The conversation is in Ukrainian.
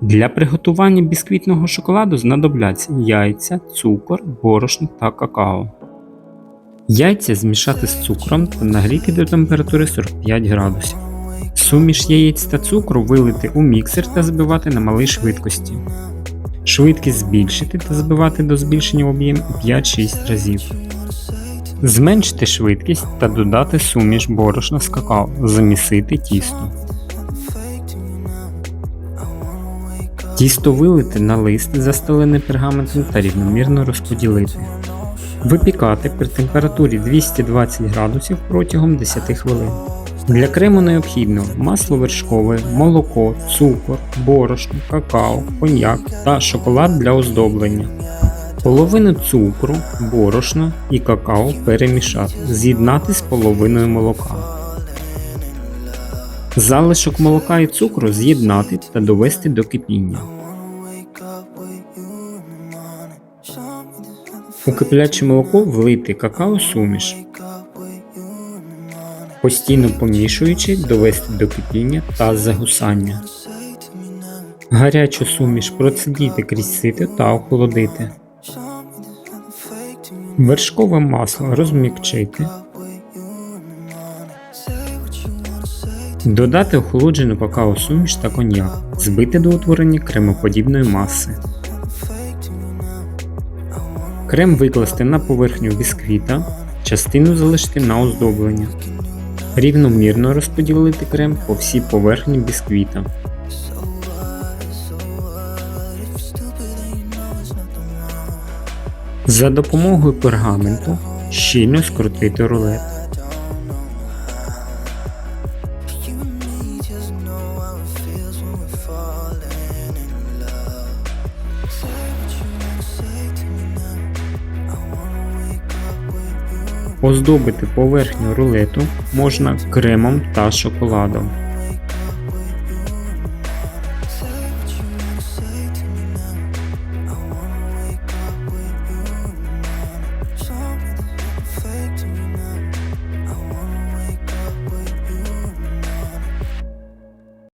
Для приготування бісквітного шоколаду знадобляться яйця, цукор, борошно та какао. Яйця змішати з цукром та нагріти до температури 45 градусів. Суміш яєць та цукру вилити у міксер та збивати на малій швидкості. Швидкість збільшити та збивати до збільшення об'єму 5-6 разів. Зменшити швидкість та додати суміш борошна з какао, замісити тісто. Тісто вилити на лист, застелений пергаментом та рівномірно розподілити. Випікати при температурі 220 градусів протягом 10 хвилин. Для крему необхідно масло вершкове, молоко, цукор, борошно, какао, коньяк та шоколад для оздоблення. Половину цукру, борошно і какао перемішати, з'єднати з половиною молока. Залишок молока і цукру з'єднати та довести до кипіння. У кипляче молоко влити какао суміш, постійно помішуючи довести до кипіння та загусання. Гарячу суміш процедити крізь сито та охолодити. Вершкове масло розмікчити. Додати охолоджену какао суміш та коньяк, збити до утворення кремоподібної маси. Крем викласти на поверхню бісквіта, частину залишити на оздоблення. Рівномірно розподілити крем по всій поверхні бісквіта. За допомогою пергаменту щільно скрутити рулет. Оздобити поверхню рулету можна кремом та шоколадом.